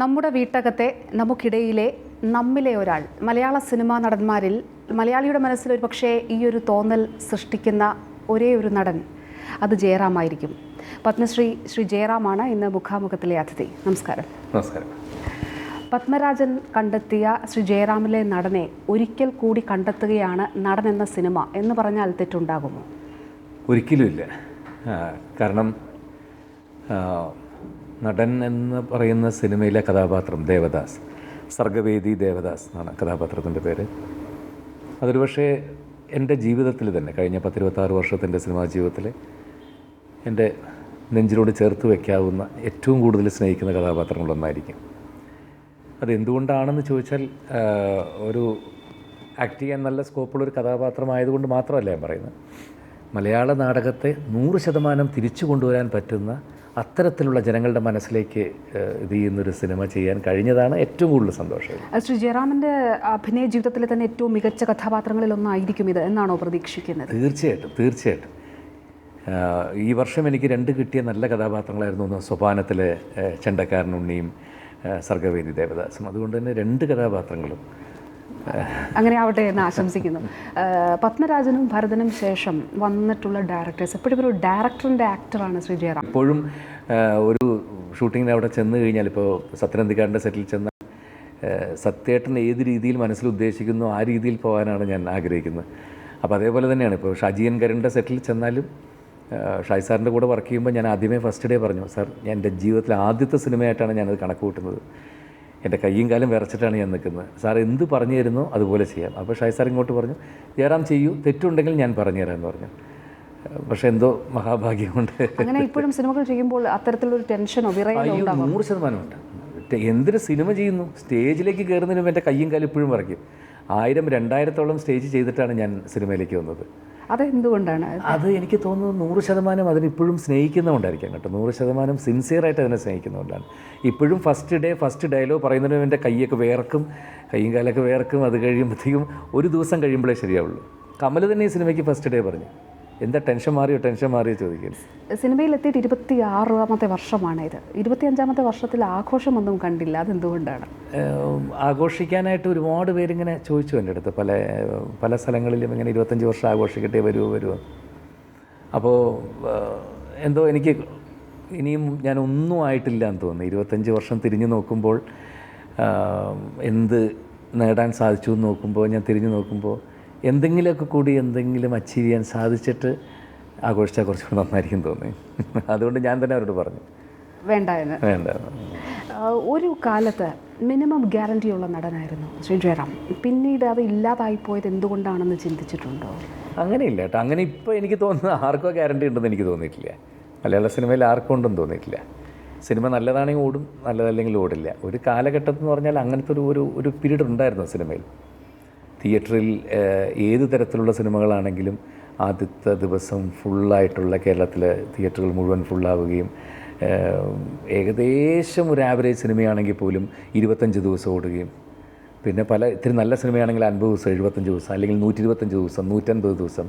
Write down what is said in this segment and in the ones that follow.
നമ്മുടെ വീട്ടകത്തെ നമുക്കിടയിലെ നമ്മിലെ ഒരാൾ മലയാള സിനിമാ നടന്മാരിൽ മലയാളിയുടെ മനസ്സിൽ ഒരു പക്ഷേ ഈ ഒരു തോന്നൽ സൃഷ്ടിക്കുന്ന ഒരേ ഒരു നടൻ അത് ജയറാമായിരിക്കും പത്മശ്രീ ശ്രീ ജയറാമാണ് ഇന്ന് മുഖാമുഖത്തിലെ അതിഥി. നമസ്കാരം. നമസ്കാരം. പത്മരാജൻ കണ്ടെത്തിയ ശ്രീ ജയറാമിലെ നടനെ ഒരിക്കൽ കൂടി കണ്ടെത്തുകയാണ് നടൻ എന്ന സിനിമ എന്ന് പറഞ്ഞാൽ തെറ്റുണ്ടാകുമോ? ഒരിക്കലുമില്ല കാരണം നടൻ എന്ന് പറയുന്ന സിനിമയിലെ കഥാപാത്രം ദേവദാസ്. സർഗവേദി ദേവദാസ് എന്നാണ് കഥാപാത്രത്തിന്റെ പേര്. അതൊരു പക്ഷേ എന്റെ ജീവിതത്തിൽ തന്നെ കഴിഞ്ഞ പത്തിരുപത്താറ് വർഷത്തിന്റെ സിനിമാ ജീവിതത്തിൽ എന്റെ നെഞ്ചിനോട് ചേർത്ത് വയ്ക്കാവുന്ന ഏറ്റവും കൂടുതൽ സ്നേഹിക്കുന്ന കഥാപാത്രങ്ങളൊന്നായിരിക്കും അതെന്തുകൊണ്ടാണെന്ന് ചോദിച്ചാൽ ഒരു ആക്ട് ചെയ്യാൻ നല്ല സ്കോപ്പുള്ളൊരു കഥാപാത്രമായതുകൊണ്ട് മാത്രമല്ല ഞാൻ പറയുന്നത്. മലയാള നാടകത്തെ നൂറ് ശതമാനം തിരിച്ചു കൊണ്ടുവരാൻ പറ്റുന്ന അത്തരത്തിലുള്ള ജനങ്ങളുടെ മനസ്സിലേക്ക് ഇത് ചെയ്യുന്നൊരു സിനിമ ചെയ്യാൻ കഴിഞ്ഞതാണ് ഏറ്റവും കൂടുതൽ സന്തോഷം. ശ്രീ ജയറാമിന്റെ അഭിനയ ജീവിതത്തിലെ തന്നെ ഏറ്റവും മികച്ച കഥാപാത്രങ്ങളിൽ ഒന്നായിരിക്കും ഇത് എന്നാണോ പ്രതീക്ഷിക്കുന്നത്? തീർച്ചയായിട്ടും തീർച്ചയായിട്ടും. ഈ വർഷം എനിക്ക് രണ്ട് കിട്ടിയ നല്ല കഥാപാത്രങ്ങളായിരുന്നു. ഒന്ന് സ്വപാനത്തിലെ ചെണ്ടക്കാരൻ ഉണ്ണിയും സർഗവേദി ദേവദാസും. അതുകൊണ്ട് തന്നെ രണ്ട് കഥാപാത്രങ്ങളും അങ്ങനെ ആവട്ടെ എന്ന് ആശംസിക്കുന്നു. പത്മരാജനും ഭരതനും ശേഷം വന്നിട്ടുള്ള ഡയറക്ടേഴ്സ് എപ്പോഴും ഒരു ഡയറക്ടറിന്റെ ആക്ടറാണ് ശ്രീ ജയറാം. ഒരു ഷൂട്ടിങ്ങിന് അവിടെ ചെന്ന് കഴിഞ്ഞാൽ ഇപ്പോൾ സത്യനന്ദിക്കാരന്റെ സെറ്റിൽ ചെന്ന് സത്യേട്ടൻ ഏത് രീതിയിൽ മനസ്സിൽ ഉദ്ദേശിക്കുന്നു ആ രീതിയിൽ പോകാനാണ് ഞാൻ ആഗ്രഹിക്കുന്നത്. അപ്പോൾ അതേപോലെ തന്നെയാണ് ഇപ്പോൾ ഷാജിയൻ കരന്റെ സെറ്റിൽ ചെന്നാലും ഷായ് സാറിന്റെ കൂടെ വർക്ക് ചെയ്യുമ്പോൾ ഞാൻ ആദ്യമേ ഫസ്റ്റ് ഡേ പറഞ്ഞു സാർ എന്റെ ജീവിതത്തിലെ ആദ്യത്തെ സിനിമയായിട്ടാണ് ഞാനത് കണക്ക് കൂട്ടുന്നത്. എന്റെ കയ്യും കാലം വിറച്ചിട്ടാണ് ഞാൻ നിൽക്കുന്നത്. സാർ എന്ത് പറഞ്ഞു തരുന്നോ അതുപോലെ ചെയ്യാം. അപ്പോൾ ഷായ് സാർ ഇങ്ങോട്ട് പറഞ്ഞു ജയറാം ചെയ്യൂ തെറ്റുണ്ടെങ്കിൽ ഞാൻ പറഞ്ഞു തരാമെന്ന് പറഞ്ഞു. പക്ഷെ എന്തോ മഹാഭാഗ്യം കൊണ്ട് അങ്ങനെ ഇപ്പോഴും സിനിമകൾ ചെയ്യുമ്പോൾ അത്തരത്തിലൊരു ടെൻഷനോ വിറയലോ നൂറ് ശതമാനമുണ്ട് എന്തൊരു സിനിമ ചെയ്യുന്നു? സ്റ്റേജിലേക്ക് കയറുന്നതിനും എന്റെ കയ്യും കാലും ഇപ്പോഴും പറയ്ക്കും ആയിരം രണ്ടായിരത്തോളം സ്റ്റേജ് ചെയ്തിട്ടാണ് ഞാൻ സിനിമയിലേക്ക് വന്നത്. അതെന്തുകൊണ്ടാണ്? അത് എനിക്ക് തോന്നുന്നു നൂറ് ശതമാനം അതിനിപ്പോഴും സ്നേഹിക്കുന്നതുകൊണ്ടായിരിക്കാം കേട്ടോ. നൂറ് ശതമാനം സിൻസിയറായിട്ട് അതിനെ സ്നേഹിക്കുന്നതുകൊണ്ടാണ് ഇപ്പോഴും ഫസ്റ്റ് ഡേ ഫസ്റ്റ് ഡയലോഗ് പറയുന്നതിന് എന്റെ കൈയൊക്കെ വേർക്കും കൈയും കാലൊക്കെ വേർക്കും അത് കഴിയുമ്പോഴത്തേക്കും ഒരു ദിവസം കഴിയുമ്പോഴേ ശരിയാവുള്ളൂ. കമൽ തന്നെ ഈ സിനിമയ്ക്ക് ഫസ്റ്റ് ഡേ പറഞ്ഞു. എന്താ ടെൻഷൻ മാറിയോ ടെൻഷൻ മാറിയോ ചോദിക്കും സിനിമയിൽ എത്തിയിട്ട് ഇരുപത്തി ആറാമത്തെ വർഷമാണ് ഇത്. ഇരുപത്തി അഞ്ചാമത്തെ വർഷത്തിൽ ആഘോഷമൊന്നും കണ്ടില്ല. അതെന്തുകൊണ്ടാണ്? ആഘോഷിക്കാനായിട്ട് ഒരുപാട് പേരിങ്ങനെ ചോദിച്ചു എന്റെ അടുത്ത്. പല പല സ്ഥലങ്ങളിലും ഇങ്ങനെ ഇരുപത്തഞ്ച് വർഷം ആഘോഷിക്കട്ടെ വരുമോ വരുമോ അപ്പോൾ എന്തോ എനിക്ക് ഇനിയും ഞാൻ ഒന്നും ആയിട്ടില്ല എന്ന് തോന്നുന്നു. ഇരുപത്തഞ്ച് വർഷം തിരിഞ്ഞു നോക്കുമ്പോൾ എന്ത് നേടാൻ സാധിച്ചു എന്ന് നോക്കുമ്പോൾ ഞാൻ തിരിഞ്ഞു നോക്കുമ്പോൾ എന്തെങ്കിലുമൊക്കെ കൂടി എന്തെങ്കിലും അച്ചീവ് ചെയ്യാൻ സാധിച്ചിട്ട് ആഘോഷിച്ചാൽ കുറച്ചുകൂടി നന്നായിരിക്കും തോന്നി. അതുകൊണ്ട് ഞാൻ തന്നെ അവരോട് പറഞ്ഞു. വേണ്ട എന്ന് വേണ്ട ഒരു കാലത്ത് മിനിമം ഗ്യാരണ്ടിയുള്ള നടനായിരുന്നു ശ്രീ ജയറാം. പിന്നീട് അത് ഇല്ലാതായി പോയത് എന്തുകൊണ്ടാണെന്ന് ചിന്തിച്ചിട്ടുണ്ടോ? അങ്ങനെയില്ല കേട്ടോ. അങ്ങനെ ഇപ്പോൾ എനിക്ക് തോന്നുന്നത് ആർക്കോ ഗ്യാരണ്ടി ഉണ്ടെന്ന് എനിക്ക് തോന്നിയിട്ടില്ല. മലയാള സിനിമയിൽ ആർക്കും ഉണ്ടെന്ന് തോന്നിയിട്ടില്ല. സിനിമ നല്ലതാണെങ്കിൽ ഓടും നല്ലതല്ലെങ്കിൽ ഓടില്ല. ഒരു കാലഘട്ടം എന്ന് പറഞ്ഞാൽ അങ്ങനത്തെ ഒരു ഒരു ഒരു പീരീഡ് ഉണ്ടായിരുന്നു സിനിമയിൽ. തിയേറ്ററിൽ ഏത് തരത്തിലുള്ള സിനിമകളാണെങ്കിലും ആദ്യത്തെ ദിവസം ഫുള്ളായിട്ടുള്ള കേരളത്തിലെ തിയേറ്ററുകൾ മുഴുവൻ ഫുള്ളാവുകയും ഏകദേശം ഒരു ആവറേജ് സിനിമയാണെങ്കിൽ പോലും ഇരുപത്തഞ്ച് ദിവസം ഓടുകയും. പിന്നെ പല ഇത്തിരി നല്ല സിനിമയാണെങ്കിൽ അൻപത് ദിവസം എഴുപത്തഞ്ച് ദിവസം അല്ലെങ്കിൽ നൂറ്റി ഇരുപത്തഞ്ച് ദിവസം നൂറ്റൻപത് ദിവസം.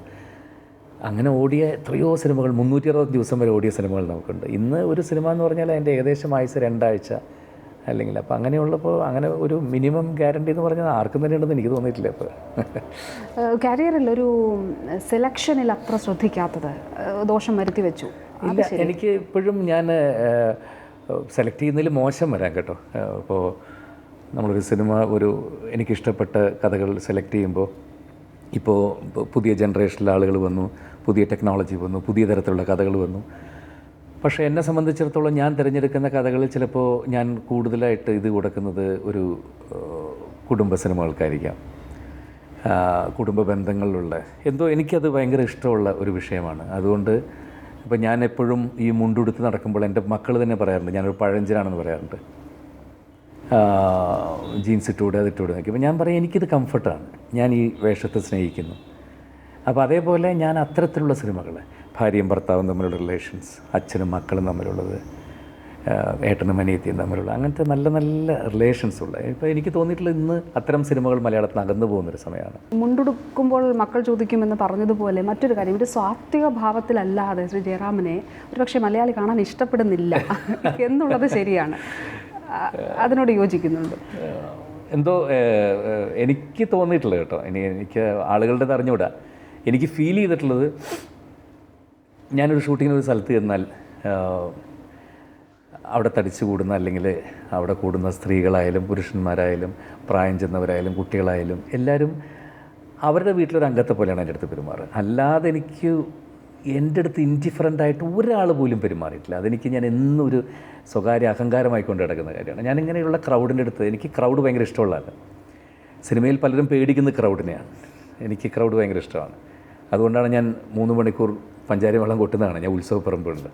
അങ്ങനെ ഓടിയ എത്രയോ സിനിമകൾ മുന്നൂറ്റി അറുപത് ദിവസം വരെ ഓടിയ സിനിമകൾ നമുക്കുണ്ട്. ഇന്ന് ഒരു സിനിമ എന്ന് പറഞ്ഞാൽ അതിന്റെ ഏകദേശം ആയുസ് രണ്ടാഴ്ച. അല്ലെങ്കിൽ അപ്പോൾ അങ്ങനെയുള്ളപ്പോൾ അങ്ങനെ ഒരു മിനിമം ഗ്യാരണ്ടി എന്ന് പറഞ്ഞാൽ ആർക്കും തന്നെ ഉണ്ടെന്ന് എനിക്ക് തോന്നിയിട്ടില്ല ഇപ്പോൾ കരിയറിൽ ഒരു സെലക്ഷനിൽ അത്ര ശ്രദ്ധിക്കാത്തത് ദോഷം വരുത്തി വെച്ചു. ഇല്ല എനിക്ക് ഇപ്പോഴും ഞാൻ സെലക്ട് ചെയ്യുന്നതിൽ മോശം വരാം കേട്ടോ. ഇപ്പോൾ നമ്മളൊരു സിനിമ ഒരു എനിക്കിഷ്ടപ്പെട്ട കഥകൾ സെലക്ട് ചെയ്യുമ്പോൾ ഇപ്പോൾ പുതിയ ജനറേഷനിലെ ആളുകൾ വന്നു പുതിയ ടെക്നോളജി വന്നു പുതിയ തരത്തിലുള്ള കഥകൾ വന്നു. പക്ഷേ എന്നെ സംബന്ധിച്ചിടത്തോളം ഞാൻ തിരഞ്ഞെടുക്കുന്ന കഥകളിൽ ചിലപ്പോൾ ഞാൻ കൂടുതലായിട്ട് ഇത് കൊടുക്കുന്നത് ഒരു കുടുംബ സിനിമകൾക്കായിരിക്കാം. കുടുംബ ബന്ധങ്ങളിലുള്ള. എന്തോ എനിക്കത് ഭയങ്കര ഇഷ്ടമുള്ള ഒരു വിഷയമാണ്. അതുകൊണ്ട് ഇപ്പം ഞാൻ എപ്പോഴും ഈ മുണ്ടുടുത്ത് നടക്കുമ്പോൾ എന്റെ മക്കൾ തന്നെ പറയാറുണ്ട് ഞാനൊരു പഴഞ്ചനാണെന്ന് പറയാറുണ്ട്. ജീൻസ് ഇട്ടുകൂടെ അത് ഇട്ടുകൂടെ നോക്കി അപ്പോൾ ഞാൻ പറയും എനിക്കിത് കംഫർട്ടാണ് ഞാൻ ഈ വേഷത്തെ സ്നേഹിക്കുന്നു. അപ്പോൾ അതേപോലെ ഞാൻ അത്തരത്തിലുള്ള സിനിമകൾ ഭാര്യയും ഭർത്താവും തമ്മിലുള്ള റിലേഷൻസ് അച്ഛനും മക്കളും തമ്മിലുള്ളത് ഏട്ടനും അനിയത്തിയും തമ്മിലുള്ള അങ്ങനത്തെ നല്ല നല്ല റിലേഷൻസ് ഉള്ള. ഇപ്പോൾ എനിക്ക് തോന്നിയിട്ടുള്ള ഇന്ന് അത്തരം സിനിമകൾ മലയാളത്തിൽ അകന്നു പോകുന്നൊരു സമയമാണ്. മുണ്ടുടുക്കുമ്പോൾ മക്കൾ ചോദിക്കുമെന്ന് പറഞ്ഞതുപോലെ മറ്റൊരു കാര്യം ഒരു സ്വാത്വിക ഭാവത്തിലല്ലാതെ ശ്രീ ജയറാമിനെ ഒരുപക്ഷെ മലയാളി കാണാൻ ഇഷ്ടപ്പെടുന്നില്ല എന്നുള്ളത് ശരിയാണ്. അതിനോട് യോജിക്കുന്നുണ്ട്. എന്തോ എനിക്ക് തോന്നിയിട്ടുള്ളത് കേട്ടോ. ഇനി എനിക്ക് ആളുകളുടെ അറിഞ്ഞുകൂടാ. എനിക്ക് ഫീൽ ചെയ്തിട്ടുള്ളത് ഞാനൊരു ഷൂട്ടിങ്ങിന് ഒരു സ്ഥലത്ത് ചെന്നാൽ അവിടെ തടിച്ചു കൂടുന്ന അല്ലെങ്കിൽ അവിടെ കൂടുന്ന സ്ത്രീകളായാലും പുരുഷന്മാരായാലും പ്രായം ചെന്നവരായാലും കുട്ടികളായാലും എല്ലാവരും അവരുടെ വീട്ടിലൊരു അംഗത്തെ പോലെയാണ് എന്റെ അടുത്ത് പെരുമാറുക. അല്ലാതെ എനിക്ക് എന്റെ അടുത്ത് ഇൻഡിഫറന്റ് ആയിട്ട് ഒരാൾ പോലും പെരുമാറിയിട്ടില്ല. അതെനിക്ക് ഞാൻ എന്നും ഒരു സ്വകാര്യ അഹങ്കാരമായി കൊണ്ട് കിടക്കുന്ന കാര്യമാണ്. ഞാനിങ്ങനെയുള്ള ക്രൗഡിന്റെ അടുത്ത് എനിക്ക് ക്രൗഡ് ഭയങ്കര ഇഷ്ടമുള്ളതാണ് സിനിമയിൽ പലരും പേടിക്കുന്ന ക്രൗഡിനെയാണ് എനിക്ക് ക്രൗഡ് ഭയങ്കര ഇഷ്ടമാണ്. അതുകൊണ്ടാണ് ഞാൻ മൂന്ന് മണിക്കൂർ പഞ്ചാരി വെള്ളം കൊട്ടുന്നതാണ്. ഞാൻ ഉത്സവപ്പറമ്പുകളിൽ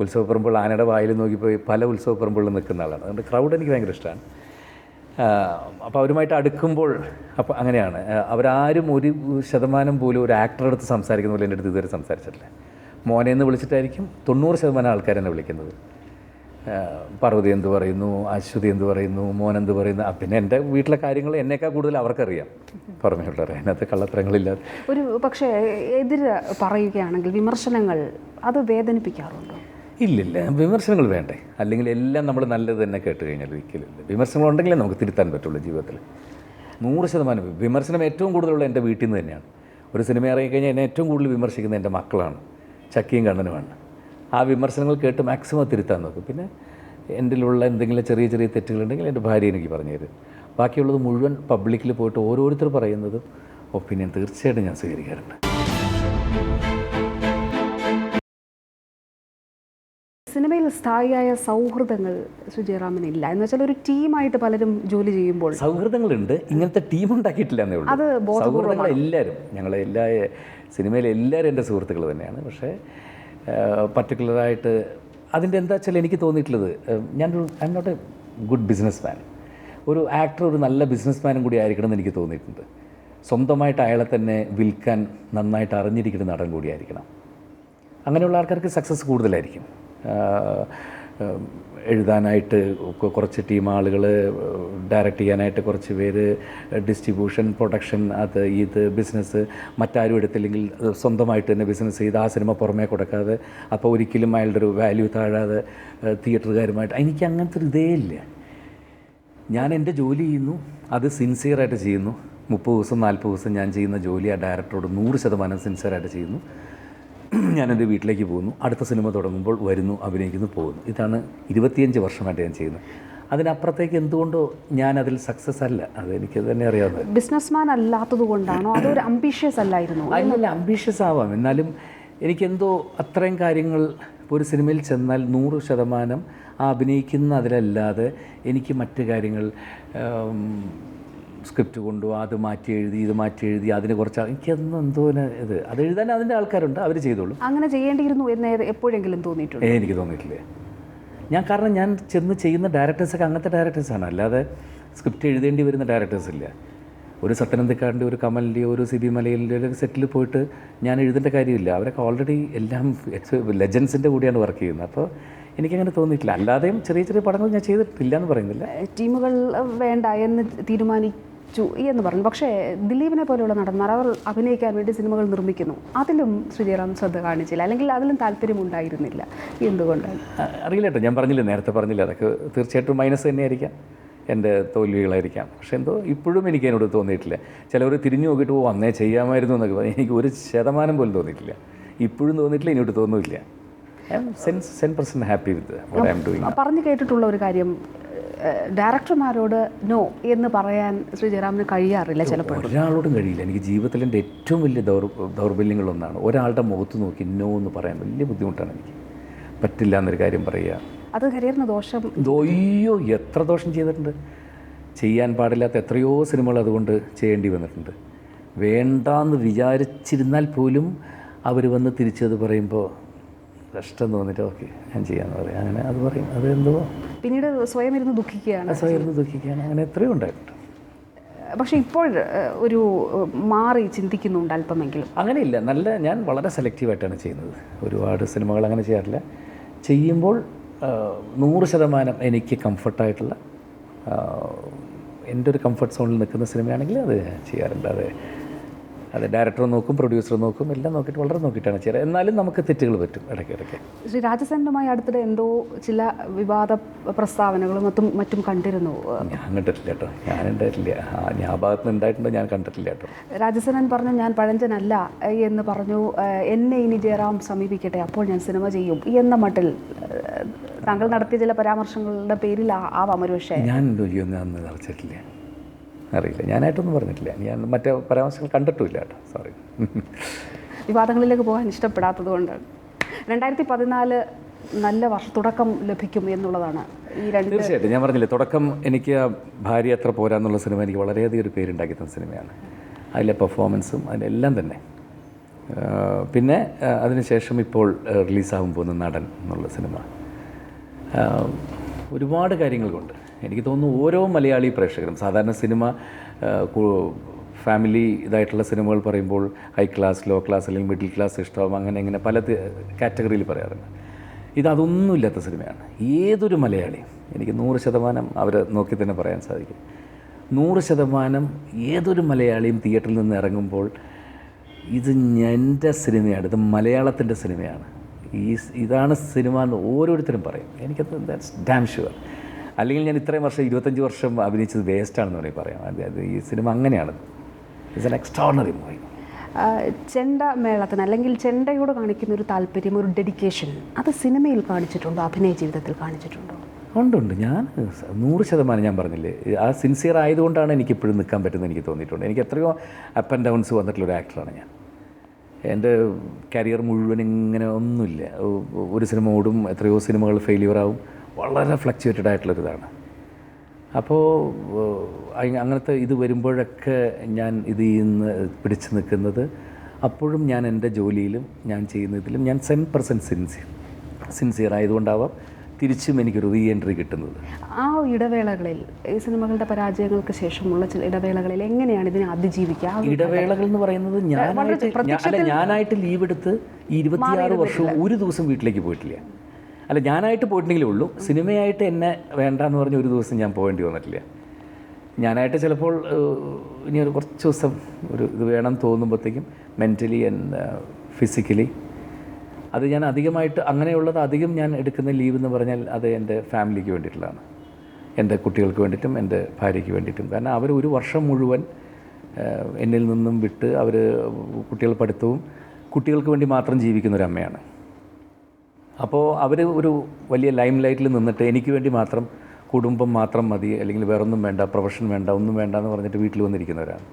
ഉത്സവപ്പറമ്പുകൾ ആനയുടെ വായിൽ നോക്കിപ്പോയി പല ഉത്സവപ്പറമ്പുകളിൽ നിൽക്കുന്ന ആളാണ്. അതുകൊണ്ട് ക്രൗഡ് എനിക്ക് ഭയങ്കര ഇഷ്ടമാണ്. അപ്പോൾ അവരുമായിട്ട് അടുക്കുമ്പോൾ അപ്പോൾ അങ്ങനെയാണ്. അവരാരും ഒരു ശതമാനം പോലും ഒരു ആക്ടറുടെ അടുത്ത് സംസാരിക്കുന്ന പോലെ എന്റെ അടുത്ത് ഇതുവരെ സംസാരിച്ചിട്ടില്ല. മോനെ എന്ന് വിളിച്ചിട്ടായിരിക്കും തൊണ്ണൂറ് ശതമാനം ആൾക്കാരെന്നെ വിളിക്കുന്നത്. പാർവതി എന്ത് പറയുന്നു അശ്വതി എന്ത് പറയുന്നു മോൻ എന്ത് പറയുന്നു പിന്നെ എന്റെ വീട്ടിലെ കാര്യങ്ങൾ എന്നേക്കാൾ കൂടുതൽ അവർക്കറിയാം. പുറമേയുള്ളവർ അതിനകത്ത് കള്ളത്തരങ്ങളില്ലാതെ. ഒരു പക്ഷേ എതിര് പറയുകയാണെങ്കിൽ വിമർശനങ്ങൾ അത് വേദനിപ്പിക്കാറുണ്ടോ? ഇല്ലില്ല വിമർശനങ്ങൾ വേണ്ടേ. അല്ലെങ്കിൽ എല്ലാം നമ്മൾ നല്ലത് തന്നെ കേട്ട് കഴിഞ്ഞാൽ ഒരിക്കലില്ല വിമർശനങ്ങൾ ഉണ്ടെങ്കിലേ നമുക്ക് തിരുത്താൻ പറ്റുള്ളൂ ജീവിതത്തിൽ. നൂറ് ശതമാനം വിമർശനം ഏറ്റവും കൂടുതലുള്ള എന്റെ വീട്ടിൽ നിന്ന് തന്നെയാണ്. ഒരു സിനിമ ഇറങ്ങിക്കഴിഞ്ഞാൽ എന്നെ ഏറ്റവും കൂടുതൽ വിമർശിക്കുന്നത് എന്റെ മക്കളാണ്. ചക്കിയും കണ്ണനുമാണ്. ആ വിമർശനങ്ങൾ കേട്ട് മാക്സിമം തിരുത്താൻ നോക്കും. പിന്നെ എന്റെലുള്ള എന്തെങ്കിലും ചെറിയ ചെറിയ തെറ്റുകളുണ്ടെങ്കിൽ എന്റെ ഭാര്യ എനിക്ക് പറഞ്ഞു തരും. ബാക്കിയുള്ളത് മുഴുവൻ പബ്ലിക്കിൽ പോയിട്ട് ഓരോരുത്തർ പറയുന്നതും ഒപ്പീനിയൻ തീർച്ചയായിട്ടും ഞാൻ സ്വീകരിക്കാറുണ്ട്. സിനിമയിൽ സ്ഥായിയായ സൗഹൃദങ്ങൾ സുജയറാമിനില്ല എന്ന് വെച്ചാൽ ഒരു ടീമായിട്ട് പലരും ജോലി ചെയ്യുമ്പോൾ സൗഹൃദങ്ങളുണ്ട്. ഇങ്ങനത്തെ ടീം ഉണ്ടാക്കിയിട്ടില്ല എന്നേ ഉള്ളൂ. അത് സൗഹൃദങ്ങൾ എല്ലാവരും ഞങ്ങളെ എല്ലാ സിനിമയിലെ എല്ലാവരും എന്റെ സുഹൃത്തുക്കൾ തന്നെയാണ്. പക്ഷേ പർട്ടിക്കുലറായിട്ട് അതിന്റെ എന്താ വെച്ചാൽ എനിക്ക് തോന്നിയിട്ടുള്ളത് ഞാനൊരു I'm not a good business man ഒരു ആക്ടർ ഒരു നല്ല ബിസിനസ് മാനും കൂടി ആയിരിക്കണം എന്ന് എനിക്ക് തോന്നിയിട്ടുണ്ട്. സ്വന്തമായിട്ട് അയാളെ തന്നെ വിൽക്കാൻ നന്നായിട്ട് അറിഞ്ഞിരിക്കുന്ന നടൻ കൂടിയായിരിക്കണം. അങ്ങനെയുള്ള ആൾക്കാർക്ക് സക്സസ് കൂടുതലായിരിക്കും. എഴുതാനായിട്ട് കുറച്ച് ടീം ആളുകൾ ഡയറക്റ്റ് ചെയ്യാനായിട്ട് കുറച്ച് പേര് ഡിസ്ട്രിബ്യൂഷൻ പ്രൊഡക്ഷൻ അത് ഇത് ബിസിനസ് മറ്റാരും എടുത്തില്ലെങ്കിൽ സ്വന്തമായിട്ട് തന്നെ ബിസിനസ് ചെയ്ത് ആ സിനിമ പുറമേ കൊടുക്കാതെ അപ്പോൾ ഒരിക്കലും അയാളുടെ ഒരു വാല്യൂ താഴാതെ തിയേറ്ററുകാരുമായിട്ട് എനിക്ക് അങ്ങനത്തെ ഒരു ഇതേ ഇല്ല. ഞാൻ എന്റെ ജോലി ചെയ്യുന്നു. അത് സിൻസിയറായിട്ട് ചെയ്യുന്നു. മുപ്പത് ദിവസം നാൽപ്പത് ദിവസം ഞാൻ ചെയ്യുന്ന ജോലി ആ ഡയറക്ടറോട് നൂറ് ശതമാനം സിൻസിയറായിട്ട് ചെയ്യുന്നു. ഞാൻ എന്റെ വീട്ടിലേക്ക് പോകുന്നു. അടുത്ത സിനിമ തുടങ്ങുമ്പോൾ വരുന്നു അഭിനയിക്കുന്നു പോകുന്നു. ഇതാണ് ഇരുപത്തിയഞ്ച് വർഷമായിട്ട് ഞാൻ ചെയ്യുന്നത്. അതിനപ്പുറത്തേക്ക് എന്തുകൊണ്ടോ ഞാൻ അതിൽ സക്സസ് അല്ല. അത് എനിക്ക് തന്നെ അറിയാവുന്നത്. ബിസിനസ്മാൻ അല്ലാത്തത് കൊണ്ടാണോ? അതോ ഒരു അംബീഷ്യസ് അല്ലായിരുന്നു? അതിനല്ല അംബീഷ്യസ് ആവാം. എന്നാലും എനിക്കെന്തോ അത്രയും കാര്യങ്ങൾ ഇപ്പോൾ ഒരു സിനിമയിൽ ചെന്നാൽ നൂറ് ശതമാനം ആ അഭിനയിക്കുന്ന അതിലല്ലാതെ എനിക്ക് മറ്റു കാര്യങ്ങൾ സ്ക്രിപ്റ്റ് കൊണ്ടുപോകും അത് മാറ്റി എഴുതി ഇത് മാറ്റി എഴുതി അതിനെ കുറച്ച് എനിക്കൊന്നും എനിക്കതൊന്നും എന്തോ ഇത്. അത് എഴുതാൻ അതിന്റെ ആൾക്കാരുണ്ട് അവർ ചെയ്തോളൂ. അങ്ങനെ ചെയ്യേണ്ടിയിരുന്നു എന്ന് എപ്പോഴെങ്കിലും തോന്നിയിട്ടുണ്ട്? എനിക്ക് തോന്നിയിട്ടില്ലേ. ഞാൻ കാരണം ഞാൻ ചെന്ന് ചെയ്യുന്ന ഡയറക്ടേഴ്സൊക്കെ അങ്ങനത്തെ ഡയറക്ടേഴ്സാണ് അല്ലാതെ സ്ക്രിപ്റ്റ് എഴുതേണ്ടി വരുന്ന ഡയറക്ടേഴ്സ് ഇല്ല. ഒരു സത്യനന്ദക്കാരന്റെ ഒരു കമലിന്റെയോ ഒരു സിബി മലയിലിന്റെ ഒരു സെറ്റിൽ പോയിട്ട് ഞാൻ എഴുതേണ്ട കാര്യമില്ല. അവരൊക്കെ ഓൾറെഡി എല്ലാം ലെജൻസിന്റെ കൂടിയാണ് വർക്ക് ചെയ്യുന്നത്. അപ്പോൾ എനിക്കങ്ങനെ തോന്നിയിട്ടില്ല. അല്ലാതെയും ചെറിയ ചെറിയ പടങ്ങൾ ഞാൻ ചെയ്തിട്ടില്ല എന്ന് പറയുന്നില്ല. ടീമുകൾ വേണ്ട എന്ന് തീരുമാനിച്ചു എന്ന് പറഞ്ഞു. പക്ഷേ ദിലീപിനെ പോലെയുള്ള നടന്മാർ അവർ അഭിനയിക്കാൻ വേണ്ടി സിനിമകൾ നിർമ്മിക്കുന്നു. അതിലും ശ്രീജയറാം ശ്രദ്ധ കാണിച്ചില്ല. അല്ലെങ്കിൽ അതിലും താല്പര്യമുണ്ടായിരുന്നില്ല എന്തുകൊണ്ടാണ്? അറിയില്ല കേട്ടോ. ഞാൻ പറഞ്ഞില്ല നേരത്തെ പറഞ്ഞില്ല അതൊക്കെ തീർച്ചയായിട്ടും മൈനസ് തന്നെയായിരിക്കാം. എന്റെ തോൽവികളായിരിക്കാം. പക്ഷെ എന്തോ ഇപ്പോഴും എനിക്ക് അതിനോട് തോന്നിയിട്ടില്ല. ചിലവർ തിരിഞ്ഞു നോക്കിയിട്ട് ഓ അന്നേ ചെയ്യാമായിരുന്നു എന്നൊക്കെ പറഞ്ഞു എനിക്ക് ഒരു ശതമാനം പോലും തോന്നിയിട്ടില്ല. ഇപ്പോഴും തോന്നിയിട്ടില്ല ഇനിയോട്ട് തോന്നുന്നില്ല I'm cent cent percent happy with I'm doing പറഞ്ഞു കേട്ടിട്ടുള്ള ഒരു കാര്യം ഡയറക്ടർമാരോട് നോ എന്ന് പറയാൻ ശ്രീ ശ്രീജയറാമിന് കഴിയാറില്ല ചിലപ്പോൾ ഒരാളോടും കഴിയില്ല. എനിക്ക് ജീവിതത്തിൽ എന്റെ ഏറ്റവും വലിയ ദൗർ ദൗർബല്യങ്ങളൊന്നാണ് ഒരാളുടെ മുഖത്ത് നോക്കി നോ എന്ന് പറയാൻ വലിയ ബുദ്ധിമുട്ടാണ് എനിക്ക്. പറ്റില്ല എന്നൊരു കാര്യം പറയുക. അത് കരിയറിന് ദോഷം. അയ്യോ എത്ര ദോഷം ചെയ്തിട്ടുണ്ട്. ചെയ്യാൻ പാടില്ലാത്ത എത്രയോ സിനിമകൾ അതുകൊണ്ട് ചെയ്യേണ്ടി വന്നിട്ടുണ്ട്. വേണ്ടാന്ന് വിചാരിച്ചിരുന്നാൽ പോലും അവർ വന്ന് തിരിച്ചത് പറയുമ്പോൾ കഷ്ടം തോന്നിട്ട് ഓക്കെ ഞാൻ ചെയ്യാന്ന് പറയും. അങ്ങനെ അത് പറയും. അത് എന്തോ? പിന്നീട് സ്വയം ഇരുന്ന് ദുഃഖിക്കുകയാണ്. സ്വയം ഇരുന്ന് ദുഃഖിക്കുകയാണ്. അങ്ങനെ എത്രയോ ഉണ്ടായിട്ടുണ്ട്. പക്ഷേ ഇപ്പോൾ ഒരു മാറി ചിന്തിക്കുന്നുണ്ട് അല്പമെങ്കിലും. അങ്ങനെയില്ല. നല്ല ഞാൻ വളരെ സെലക്റ്റീവായിട്ടാണ് ചെയ്യുന്നത്. ഒരുപാട് സിനിമകൾ അങ്ങനെ ചെയ്യാറില്ല. ചെയ്യുമ്പോൾ നൂറ് ശതമാനം എനിക്ക് കംഫർട്ടായിട്ടുള്ള എന്റെ ഒരു കംഫർട്ട് സോണിൽ നിൽക്കുന്ന സിനിമയാണെങ്കിൽ അത് ചെയ്യാറുണ്ട് അതെ. അത് ഡയറക്ടർ നോക്കും പ്രൊഡ്യൂസർ നോക്കും എല്ലാം നോക്കിയിട്ട് വളരെ നോക്കിയിട്ടാണ് ചെയ്യുക. എന്നാലും നമുക്ക് തെറ്റുകൾ പറ്റും ഇടയ്ക്ക് ഇടയ്ക്ക്. ശ്രീ രാജസേനുമായി അടുത്തിടെ എന്തോ ചില വിവാദ പ്രസ്താവനകളും മറ്റും മറ്റും കണ്ടിരുന്നു. ഞാൻ കണ്ടിട്ടില്ല കേട്ടോ. ഞാൻ ഉണ്ടായിട്ടില്ല ആ ഞാൻ ഭാഗത്ത് നിന്ന് ഉണ്ടായിട്ടുണ്ടോ? ഞാൻ കണ്ടിട്ടില്ല കേട്ടോ. രാജസേനൻ പറഞ്ഞു ഞാൻ പഴഞ്ചനല്ല എന്ന് പറഞ്ഞു. എന്നെ ഇനി ജയറാം സമീപിക്കട്ടെ അപ്പോൾ ഞാൻ സിനിമ ചെയ്യും എന്ന മട്ടിൽ താങ്കൾ നടത്തിയ ചില പരാമർശങ്ങളുടെ പേരിൽ ആവാം ഒരു പക്ഷേ ഞാൻ ഒന്നും അന്ന് അറിയില്ല. ഞാനായിട്ടൊന്നും പറഞ്ഞിട്ടില്ല. ഞാൻ മറ്റേ പരാമർശങ്ങൾ കണ്ടിട്ടുമില്ല കേട്ടോ. സോറി വിവാദങ്ങളിലേക്ക് പോകാൻ ഇഷ്ടപ്പെടാത്തത് കൊണ്ടാണ് രണ്ടായിരത്തി പതിനാല് നല്ല വർഷ തുടക്കം ലഭിക്കും എന്നുള്ളതാണ് ഈ രണ്ട് തീർച്ചയായിട്ടും. ഞാൻ പറഞ്ഞില്ലേ തുടക്കം എനിക്ക് ഭാര്യ അത്ര പോരാന്നുള്ള സിനിമ എനിക്ക് വളരെയധികം ഒരു പേരുണ്ടാക്കി തന്ന സിനിമയാണ്. അതിലെ പെർഫോമൻസും അതിലെല്ലാം തന്നെ. പിന്നെ അതിനുശേഷം ഇപ്പോൾ റിലീസാകാൻ പോകുന്ന നടൻ എന്നുള്ള സിനിമ. ഒരുപാട് കാര്യങ്ങൾ കൊണ്ട് എനിക്ക് തോന്നുന്നു ഓരോ മലയാളി പ്രേക്ഷകരും സാധാരണ സിനിമ ഫാമിലി ഇതായിട്ടുള്ള സിനിമകൾ പറയുമ്പോൾ ഹൈ ക്ലാസ് ലോ ക്ലാസ് അല്ലെങ്കിൽ മിഡിൽ ക്ലാസ് ഇഷ്ടം അങ്ങനെ ഇങ്ങനെ പല കാറ്റഗറിയിൽ പറയാറുണ്ട്. ഇതതൊന്നുമില്ലാത്ത സിനിമയാണ്. ഏതൊരു മലയാളിയും എനിക്ക് നൂറ് ശതമാനം അവരെ നോക്കി തന്നെ പറയാൻ സാധിക്കും. നൂറ് ശതമാനം ഏതൊരു മലയാളിയും തിയേറ്ററിൽ നിന്ന് ഇറങ്ങുമ്പോൾ ഇത് എന്റെ സിനിമയാണ് ഇത് മലയാളത്തിന്റെ സിനിമയാണ്. ഈ ഇതാണ് സിനിമ എന്ന് ഓരോരുത്തരും പറയും. എനിക്കത് ദാറ്റ്സ് ഡാം ഷുവർ അല്ലെങ്കിൽ ഞാൻ ഇത്രയും വർഷം ഇരുപത്തഞ്ച് വർഷം അഭിനയിച്ചത് വേസ്റ്റാണെന്ന് വേണമെങ്കിൽ പറയാം. അത് ഈ സിനിമ അങ്ങനെയാണ്. ഇറ്റ്സ് എൻ എക്സ്ട്രോണറി മൂവി ചെണ്ട മേളത്തിന് അല്ലെങ്കിൽ ചെണ്ടയോട് കാണിക്കുന്ന ഒരു താല്പര്യം ഒരു ഡെഡിക്കേഷൻ അത് സിനിമയിൽ കാണിച്ചിട്ടുണ്ടോ? അഭിനയ ജീവിതത്തിൽ കാണിച്ചിട്ടുണ്ടോ? ഉണ്ട് ഉണ്ട്. ഞാൻ നൂറ് ശതമാനം ഞാൻ പറഞ്ഞില്ലേ. ആ സിൻസിയർ ആയതുകൊണ്ടാണ് എനിക്ക് ഇപ്പോഴും നിൽക്കാൻ പറ്റുന്നത് എനിക്ക് തോന്നിയിട്ടുണ്ട്. എനിക്ക് എത്രയോ അപ്പ് ആൻഡ് ഡൗൺസ് വന്നിട്ടുള്ള ഒരു ആക്ടറാണ് ഞാൻ. എന്റെ കരിയർ മുഴുവൻ ഇങ്ങനെ ഒന്നുമില്ല. ഒരു സിനിമ ഓടും എത്രയോ സിനിമകൾ ഫെയിലിയർ ആവും. വളരെ ഫ്ലക്ച്വേറ്റഡ് ആയിട്ടുള്ളൊരിതാണ്. അപ്പോൾ അങ്ങനത്തെ ഇത് വരുമ്പോഴൊക്കെ ഞാൻ ഇത് ചെയ്യുന്ന പിടിച്ചു നിൽക്കുന്നത് അപ്പോഴും ഞാൻ എന്റെ ജോലിയിലും ഞാൻ ചെയ്യുന്നതിലും ഞാൻ സെൻ പെർസെന്റ് സിൻസിയർ സിൻസിയർ ആയതുകൊണ്ടാവാം തിരിച്ചും എനിക്കൊരു റീ എൻട്രി കിട്ടുന്നത്. ആ ഇടവേളകളിൽ ഈ സിനിമകളുടെ പരാജയങ്ങൾക്ക് ശേഷമുള്ള ചില ഇടവേളകളിൽ എങ്ങനെയാണ് ഇതിനെ അതിജീവിക്കുക? ഇടവേളകൾ എന്ന് പറയുന്നത് ഞാനായിട്ട് ഞാൻ- ഞാനായിട്ട് ലീവ് എടുത്ത് ഇരുപത്തിയാറ് വർഷവും ഒരു ദിവസം വീട്ടിലേക്ക് പോയിട്ടില്ല. അല്ല ഞാനായിട്ട് പോയിട്ടുണ്ടെങ്കിലേ ഉള്ളൂ. സിനിമയായിട്ട് എന്നെ വേണ്ട എന്ന് പറഞ്ഞ് ഒരു ദിവസം ഞാൻ പോകേണ്ടി വന്നിട്ടില്ല. ഞാനായിട്ട് ചിലപ്പോൾ ഇനി ഒരു കുറച്ച് ദിവസം ഒരു ഇത് വേണം തോന്നുമ്പോഴത്തേക്കും മെന്റലി ആൻഡ് ഫിസിക്കലി അത് ഞാൻ അധികമായിട്ട് അങ്ങനെയുള്ളത് അധികം ഞാൻ എടുക്കുന്ന ലീവ് എന്ന് പറഞ്ഞാൽ അത് എന്റെ ഫാമിലിക്ക് വേണ്ടിയിട്ടുള്ളതാണ്. എന്റെ കുട്ടികൾക്ക് വേണ്ടിയിട്ടും എന്റെ ഭാര്യയ്ക്ക് വേണ്ടിയിട്ടും. കാരണം അവർ ഒരു വർഷം മുഴുവൻ എന്നിൽ നിന്നും വിട്ട് അവർ കുട്ടികൾ പഠിത്തവും കുട്ടികൾക്ക് വേണ്ടി മാത്രം ജീവിക്കുന്ന ഒരു അമ്മയാണ്. അപ്പോൾ അവർ ഒരു വലിയ ലൈം ലൈറ്റിൽ നിന്നിട്ട് എനിക്ക് വേണ്ടി മാത്രം കുടുംബം മാത്രം മതി അല്ലെങ്കിൽ വേറൊന്നും വേണ്ട പ്രൊഫഷൻ വേണ്ട ഒന്നും വേണ്ട എന്ന് പറഞ്ഞിട്ട് വീട്ടിൽ വന്നിരിക്കുന്നവരാണ്.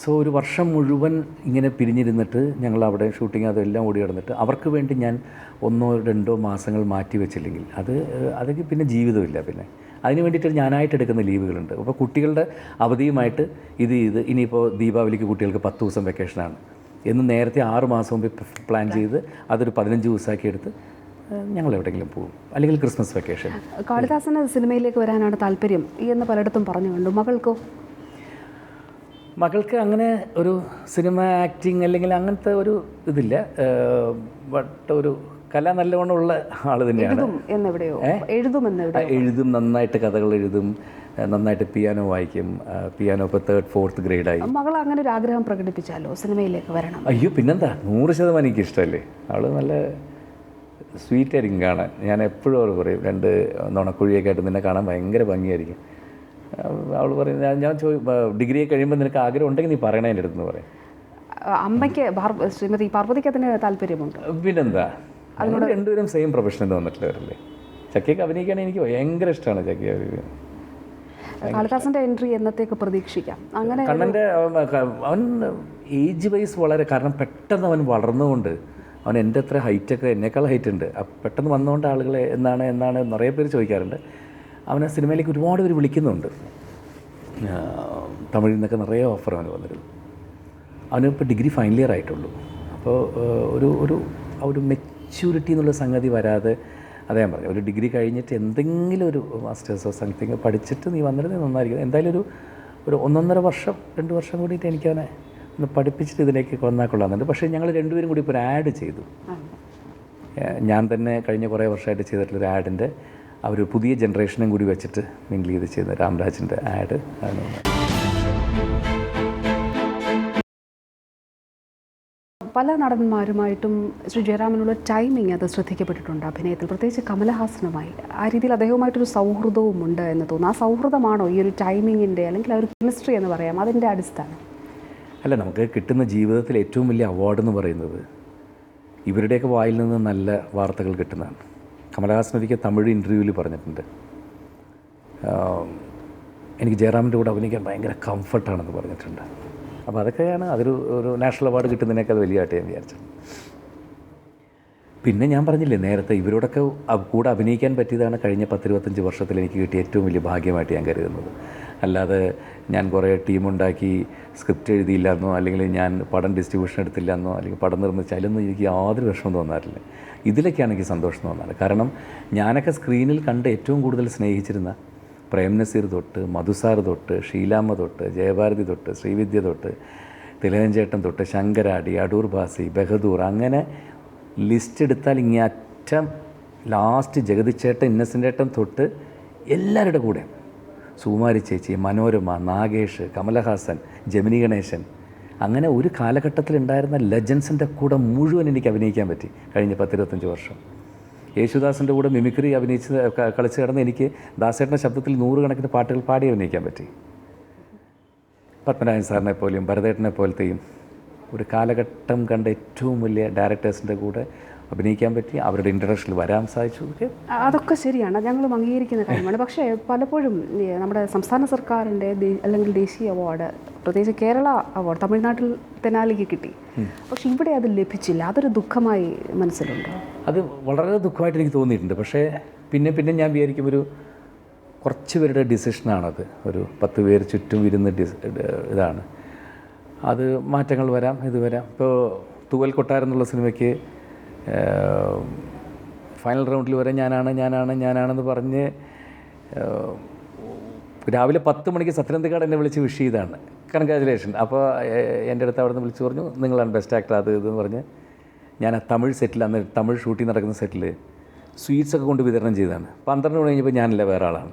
സോ ഒരു വർഷം മുഴുവൻ ഇങ്ങനെ പിരിഞ്ഞിരുന്നിട്ട് ഞങ്ങൾ അവിടെ ഷൂട്ടിങ് അതെല്ലാം ഓടി കിടന്നിട്ട് അവർക്ക് വേണ്ടി ഞാൻ ഒന്നോ രണ്ടോ മാസങ്ങൾ മാറ്റി വെച്ചില്ലെങ്കിൽ അത് അതൊക്കെ പിന്നെ ജീവിതമില്ല പിന്നെ. അതിന് വേണ്ടിയിട്ട് ഞാനായിട്ട് എടുക്കുന്ന ലീവുകളുണ്ട്. അപ്പോൾ കുട്ടികളുടെ അവധിയുമായിട്ട് ഇത് ഇത് ഇനിയിപ്പോൾ ദീപാവലിക്ക് കുട്ടികൾക്ക് പത്ത് ദിവസം വെക്കേഷനാണ് എന്ന് നേരത്തെ ആറ് മാസം മുമ്പ് പ്ലാൻ ചെയ്ത് അതൊരു പതിനഞ്ച് ദിവസമാക്കി എടുത്ത് ഞങ്ങൾ എവിടെയെങ്കിലും പോകും. അല്ലെങ്കിൽ ക്രിസ്മസ് വെക്കേഷൻ കാളിദാസന് സിനിമയിലേക്ക് വരാനാണ് താല്പര്യം. എന്ന് പലയിടത്തും പറഞ്ഞു കണ്ടു. മകൾക്കോ? മകൾക്ക് അങ്ങനെ ഒരു സിനിമ ആക്ടിങ് അല്ലെങ്കിൽ അങ്ങനത്തെ ഒരു ഇതില്ല. ബട്ട് ഒരു കല നല്ലവണ്ണമുള്ള ആൾ തന്നെയാണ്. എഴുതും നന്നായിട്ട് കഥകൾ എഴുതും നന്നായിട്ട് പിയാനോ വായിക്കും പിയാനോ ഇപ്പോൾ തേർഡ് ഫോർത്ത് ഗ്രേഡായി മകൾ അങ്ങനെ ഒരു ആഗ്രഹം പ്രകടിപ്പിച്ചാലോ സിനിമയിലേക്ക് വരണം? അയ്യോ പിന്നെന്താ? നൂറ് ശതമാനം എനിക്ക് ഇഷ്ടമല്ലേ? അവൾ നല്ല സ്വീറ്റ് ആയിരിക്കും കാണാൻ. ഞാൻ എപ്പോഴും അവൾ പറയും രണ്ട് നുണക്കുഴിയൊക്കെ ആയിട്ട് നിന്നെ കാണാൻ ഭയങ്കര ഭംഗിയായിരിക്കും. അവൾ പറയും ഞാൻ ഡിഗ്രി കഴിയുമ്പോൾ നിനക്ക് ആഗ്രഹം ഉണ്ടെങ്കിൽ നീ പറയണേ എന്റെ അടുത്ത് പറയും. അമ്മയ്ക്ക് ശ്രീമതി പാർവതിക്ക് അതിന് താല്പര്യമുണ്ട്? പിന്നെന്താ? ഞങ്ങൾ രണ്ടുപേരും സെയിം പ്രൊഫഷനിൽ വന്നിട്ടുള്ളവരല്ലേ ചക്കിയൊക്കെ അഭിനയിക്കാൻ എനിക്ക് ഭയങ്കര ഇഷ്ടമാണ് ചക്കി അഭിനയം കാളിദാസന്റെ എൻട്രി എന്നത്തേക്ക് പ്രതീക്ഷിക്കാം? അങ്ങനെ കണ്ണന്റെ അവൻ ഏജ് വൈസ് വളരെ കാരണം പെട്ടെന്ന് അവൻ വളർന്നുകൊണ്ട് അവൻ എന്റെ അത്ര ഹൈറ്റൊക്കെ എന്നേക്കാൾ ഹൈറ്റ് ഉണ്ട്. പെട്ടെന്ന് വന്നുകൊണ്ട് ആളുകളെ എന്നാണ് എന്നാണ് നിറയെ പേര് ചോദിക്കാറുണ്ട്. അവനെ സിനിമയിലേക്ക് ഒരുപാട് പേര് വിളിക്കുന്നുണ്ട്. തമിഴിൽ നിന്നൊക്കെ നിറയെ ഓഫർ അവന് വന്നിരുന്നു. അവനിപ്പോൾ ഡിഗ്രി ഫൈനൽ ഇയർ ആയിട്ടുള്ളൂ. അപ്പോൾ ഒരു ഒരു ഒരു ഒരു മെച്യൂരിറ്റി എന്നുള്ള സംഗതി വരാതെ അതേ ഞാൻ പറഞ്ഞു ഒരു ഡിഗ്രി കഴിഞ്ഞിട്ട് എന്തെങ്കിലും ഒരു മാസ്റ്റേഴ്സോ സംതിങ് പഠിച്ചിട്ട് നീ വന്നിരുന്നത് നന്നായിരിക്കും. എന്തായാലും ഒരു ഒരു ഒന്നൊന്നര വർഷം രണ്ട് വർഷം കൂടിയിട്ട് എനിക്കവനെ ഒന്ന് പഠിപ്പിച്ചിട്ട് ഇതിലേക്ക് വന്നാൽ കൊള്ളാമെന്നുണ്ട്. പക്ഷേ ഞങ്ങൾ രണ്ടുപേരും കൂടി ഇപ്പോൾ ഒരു ആഡ് ചെയ്തു. ഞാൻ തന്നെ കഴിഞ്ഞ കുറേ വർഷമായിട്ട് ചെയ്തിട്ടുള്ളൊരു ആഡിന്റെ ആ ഒരു പുതിയ ജനറേഷനും കൂടി വെച്ചിട്ട് മിങ്കിൾ ചെയ്ത് ചെയ്ത രാംരാജിന്റെ ആഡ് ആണ്. പല നടന്മാരുമായിട്ടും ശ്രീ ജയറാമിനുള്ള ടൈമിങ് അത് ശ്രദ്ധിക്കപ്പെട്ടിട്ടുണ്ട് അഭിനയത്തിൽ. പ്രത്യേകിച്ച് കമലഹാസനുമായി. ആ രീതിയിൽ അദ്ദേഹവുമായിട്ടൊരു സൗഹൃദവും ഉണ്ട് എന്ന് തോന്നുന്നു. ആ സൗഹൃദമാണോ ഈ ഒരു ടൈമിങ്ങിന്റെ അല്ലെങ്കിൽ ആ ഒരു കെമിസ്ട്രി എന്ന് പറയാം അതിന്റെ അടിസ്ഥാനം? അല്ല നമുക്ക് കിട്ടുന്ന ജീവിതത്തിൽ ഏറ്റവും വലിയ അവാർഡ് എന്ന് പറയുന്നത് ഇവരുടെയൊക്കെ വായിൽ നിന്ന് നല്ല വാർത്തകൾ കിട്ടുന്നതാണ്. കമലഹാസൻ ഒരിക്കൽ തമിഴ് ഇന്റർവ്യൂവിൽ പറഞ്ഞിട്ടുണ്ട്. എനിക്ക് ജയറാമിന്റെ കൂടെ അഭിനയിക്കാൻ ഭയങ്കര കംഫർട്ടാണെന്ന് പറഞ്ഞിട്ടുണ്ട്. അപ്പോൾ അതൊക്കെയാണ് അതൊരു ഒരു നാഷണൽ അവാർഡ് കിട്ടുന്നതിനേക്കാൾ വലിയതായിട്ട് ഞാൻ വിചാരിച്ചത്. പിന്നെ ഞാൻ പറഞ്ഞില്ലേ നേരത്തെ ഇവരോടൊക്കെ കൂടെ അഭിനയിക്കാൻ പറ്റിയതാണ് കഴിഞ്ഞ പത്തിരുപത്തഞ്ച് വർഷത്തിൽ എനിക്ക് കിട്ടിയ ഏറ്റവും വലിയ ഭാഗ്യമായിട്ട് ഞാൻ കരുതുന്നത്. അല്ലാതെ ഞാൻ കുറേ ടീമുണ്ടാക്കി സ്ക്രിപ്റ്റ് എഴുതിയില്ലെന്നോ അല്ലെങ്കിൽ ഞാൻ പടം ഡിസ്ട്രിബ്യൂഷൻ എടുത്തില്ലെന്നോ അല്ലെങ്കിൽ പടം നിർമ്മിച്ചാലൊന്നും എനിക്ക് യാതൊരു വിഷമം തോന്നാറില്ല. ഇതിലൊക്കെയാണ് എനിക്ക് സന്തോഷം തോന്നാറ്. കാരണം ഞാനൊക്കെ സ്ക്രീനിൽ കണ്ട് ഏറ്റവും കൂടുതൽ സ്നേഹിച്ചിരുന്ന പ്രേം നസീർ തൊട്ട് മധുസാർ തൊട്ട് ഷീലാമ്മ തൊട്ട് ജയഭാരതി തൊട്ട് ശ്രീവിദ്യ തൊട്ട് തിലകഞ്ചേട്ടൻ തൊട്ട് ശങ്കരാടി അടൂർ ഭാസി ബഹദൂർ അങ്ങനെ ലിസ്റ്റ് എടുത്താൽ ഇങ്ങനെ അറ്റം ലാസ്റ്റ് ജഗതിച്ചേട്ടൻ ഇന്നസെന്റ് ഏട്ടൻ തൊട്ട് എല്ലാവരുടെ കൂടെ. സുകുമാരി ചേച്ചി മനോരമ നാഗേഷ് കമലഹാസൻ ജമിനി ഗണേശൻ. അങ്ങനെ ഒരു കാലഘട്ടത്തിൽ ഉണ്ടായിരുന്ന ലെജൻസിന്റെ കൂടെ മുഴുവൻ എനിക്ക് അഭിനയിക്കാൻ പറ്റി കഴിഞ്ഞ പത്തിരുപത്തഞ്ച് വർഷം. യേശുദാസിന്റെ കൂടെ മിമിക്രി അഭിനയിച്ച് കളിച്ച് കിടന്ന് എനിക്ക് ദാസേട്ടന്റെ ശബ്ദത്തിൽ നൂറുകണക്കിന് പാട്ടുകൾ പാടി അഭിനയിക്കാൻ പറ്റി. പത്മനാഭൻ സാറിനെ പോലെയും ഭരതേട്ടനെ പോലത്തെയും ഒരു കാലഘട്ടം കണ്ട ഏറ്റവും വലിയ ഡയറക്ടേഴ്സിന്റെ കൂടെ അഭിനയിക്കാൻ പറ്റി അവരുടെ ഇൻട്രഡക്ഷനിൽ വരാൻ സാധിച്ചു. അതൊക്കെ ശരിയാണ്. ഞങ്ങളും അംഗീകരിക്കുന്ന കാര്യമാണ്. പക്ഷേ പലപ്പോഴും നമ്മുടെ സംസ്ഥാന സർക്കാരിന്റെ അല്ലെങ്കിൽ ദേശീയ അവാർഡ് പ്രത്യേകിച്ച് കേരള അവാർഡ് തമിഴ്നാട്ടിൽ തെനാലിക്ക് കിട്ടി. പക്ഷെ ഇവിടെ അത് ലഭിച്ചില്ല. അതൊരു ദുഃഖമായി മനസ്സിലുണ്ട്? അത് വളരെ ദുഃഖമായിട്ട് എനിക്ക് തോന്നിയിട്ടുണ്ട്. പക്ഷേ പിന്നെ പിന്നെ ഞാൻ വിചാരിക്കും ഒരു കുറച്ച് പേരുടെ ഡിസിഷനാണത് ഒരു പത്ത് പേര് ചുറ്റും ഇരുന്ന് ഡിസ് ഇതാണ്. അത് മാറ്റങ്ങൾ വരാം ഇത് വരാം. ഇപ്പോൾ തൂവൽ കൊട്ടാരം എന്നുള്ള സിനിമയ്ക്ക് ഫൈനൽ റൗണ്ടിൽ വരെ ഞാനാണ് ഞാനാണ് ഞാനാണെന്ന് പറഞ്ഞ് രാവിലെ പത്ത് മണിക്ക് സത്യനന്ദക്കാട് എന്നെ വിളിച്ച് വിഷ് ചെയ്താണ് കൺഗ്രാജുലേഷൻ അപ്പോൾ എന്റെ അടുത്ത് അവിടെ നിന്ന് വിളിച്ച് പറഞ്ഞു നിങ്ങളാണ് ബെസ്റ്റ് ആക്ടർ അത് ഇതെന്ന് പറഞ്ഞ് ഞാൻ ആ തമിഴ് സെറ്റിൽ അന്ന് തമിഴ് ഷൂട്ടിംഗ് നടക്കുന്ന സെറ്റിൽ സ്വീറ്റ്സ് ഒക്കെ കൊണ്ട് വിതരണം ചെയ്തതാണ്. പന്ത്രണ്ട് മണി കഴിഞ്ഞപ്പോൾ ഞാനല്ല വേറെ ആളാണ്.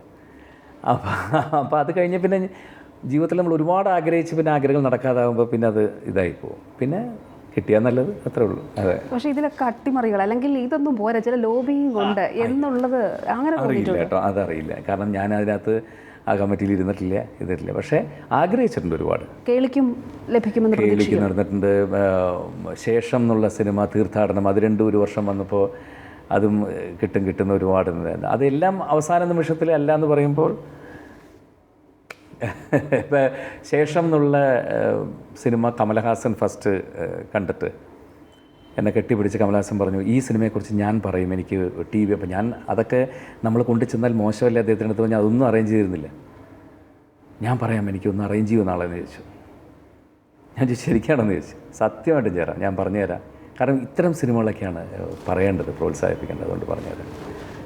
അപ്പോൾ അപ്പോൾ അത് കഴിഞ്ഞ് പിന്നെ ജീവിതത്തിൽ നമ്മൾ ഒരുപാട് ആഗ്രഹിച്ച് പിന്നെ ആഗ്രഹങ്ങൾ നടക്കാതാകുമ്പോൾ പിന്നെ അത് ഇതായി പോകും പിന്നെ കിട്ടിയാൽ നല്ലത് അത്രേ ഉള്ളൂ. അതെ. പക്ഷേ ഇതിലൊക്കെ അട്ടിമറികൾ അല്ലെങ്കിൽ ഇതൊന്നും പോരാ ചില ലോബിയും കൊണ്ട് എന്നുള്ളത് അങ്ങനെ അറിയില്ല കേട്ടോ അതറിയില്ല. കാരണം ഞാൻ അതിനകത്ത് ആ കമ്മിറ്റിയിൽ ഇരുന്നിട്ടില്ല ഇതിട്ടില്ല. പക്ഷേ ആഗ്രഹിച്ചിട്ടുണ്ട് ഒരുപാട്. കേളിക്കും ലഭിക്കുമെന്ന് കേളിക്കും നടന്നിട്ടുണ്ട്. ശേഷം എന്നുള്ള സിനിമ തീർത്ഥാടനം അത് രണ്ടും ഒരു വർഷം വന്നപ്പോൾ അതും കിട്ടും കിട്ടുന്ന ഒരുപാട്. അതെല്ലാം അവസാന നിമിഷത്തിൽ അല്ല എന്ന് പറയുമ്പോൾ ശേഷം എന്നുള്ള സിനിമ കമലഹാസൻ ഫസ്റ്റ് കണ്ടിട്ട് എന്നെ കെട്ടിപ്പിടിച്ച് കമലഹാസൻ പറഞ്ഞു ഈ സിനിമയെക്കുറിച്ച് ഞാൻ പറയും എനിക്ക് ടി വി അപ്പം ഞാൻ അതൊക്കെ നമ്മൾ കൊണ്ടു ചെന്നാൽ മോശമല്ല? അദ്ദേഹത്തിന്റെ അടുത്ത് ഞാൻ അതൊന്നും അറേഞ്ച് ചെയ്തിരുന്നില്ല. ഞാൻ പറയാം എനിക്കൊന്ന് അറേഞ്ച് ചെയ്യുമോ ആളെന്ന് ചോദിച്ചു. ഞാൻ ചോദിച്ചു ശരിക്കാണെന്ന് ചോദിച്ചു. സത്യമായിട്ടും ചേരാം ഞാൻ പറഞ്ഞുതരാം കാരണം ഇത്തരം സിനിമകളൊക്കെയാണ് പറയേണ്ടത് പ്രോത്സാഹിപ്പിക്കേണ്ടത് അതുകൊണ്ട് പറഞ്ഞുതരാം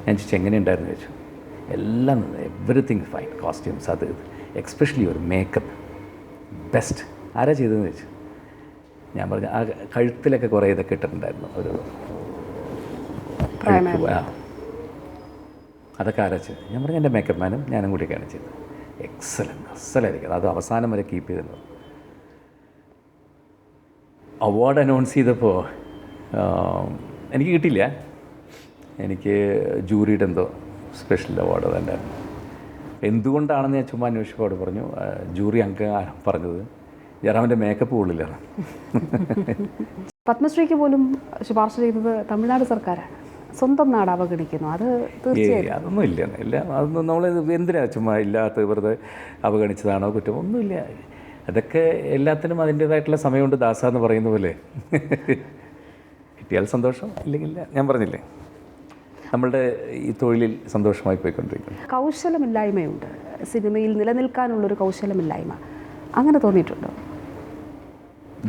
ഞാൻ ചോദിച്ചു എങ്ങനെയുണ്ടായിരുന്നു? ചോദിച്ചു. എല്ലാം എവറിത്തിങ് ഫൈൻ കോസ്റ്റ്യൂംസ് അത് എക്സ്പെഷ്യലി ഒരു മേക്കപ്പ് ബെസ്റ്റ് ആരാ ചെയ്തതെന്ന് ചോദിച്ചു. ഞാൻ പറഞ്ഞു ആ കഴുത്തിലൊക്കെ കുറേ ഇതൊക്കെ ഇട്ടിട്ടുണ്ടായിരുന്നു. ഒരു അതൊക്കെ ആരാ ചെയ്തത്? ഞാൻ പറഞ്ഞു എന്റെ മേക്കപ്പ് മാനും ഞാനും കൂടിയൊക്കെയാണ് ചെയ്തത്. എക്സലന്റ് അസലായിരിക്കും. അത് അവസാനം വരെ കീപ്പ് ചെയ്തിരുന്നത് അവാർഡ് അനൗൺസ് ചെയ്തപ്പോൾ എനിക്ക് കിട്ടിയില്ല. എനിക്ക് ജൂറിയുടെ എന്തോ സ്പെഷ്യൽ അവാർഡ് അതുണ്ടായിരുന്നു എന്തുകൊണ്ടാണെന്ന് ഞാൻ ചുമ്മാ അന്വേഷിച്ചപ്പോൾ അവിടെ പറഞ്ഞു ജൂറി അങ്ക പറഞ്ഞത്. ജയറാമിന്റെ മേക്കപ്പ് കൊള്ളില്ല പത്മശ്രീക്ക് പോലും ശുപാർശ ചെയ്തത് തമിഴ്നാട് സർക്കാരാണ്. സ്വന്തം നാട് അവഗണിക്കുന്നു. അത് തീർച്ചയായും അതൊന്നും ഇല്ല. ഇല്ല അതൊന്നും നമ്മൾ എന്തിനാ ചുമ്മാ ഇല്ലാത്ത വെറുതെ അവഗണിച്ചതാണോ കുറ്റം? ഒന്നുമില്ല. അതൊക്കെ എല്ലാത്തിനും അതിന്റേതായിട്ടുള്ള സമയമുണ്ട് ദാസ എന്ന് പറയുന്ന പോലെ. കിട്ടിയാൽ സന്തോഷം ഇല്ലെങ്കിൽ ഞാൻ പറഞ്ഞില്ലേ? നമ്മളുടെ ഈ തൊഴിലിൽ സന്തോഷമായി പോയിക്കൊണ്ടിരിക്കുന്നു. കൗശലമില്ലായ്മയുണ്ട്. സിനിമയിൽ നിലനിൽക്കാനുള്ളൊരു കൗശലമില്ലായ്മ. അങ്ങനെ തോന്നിയിട്ടുണ്ടോ?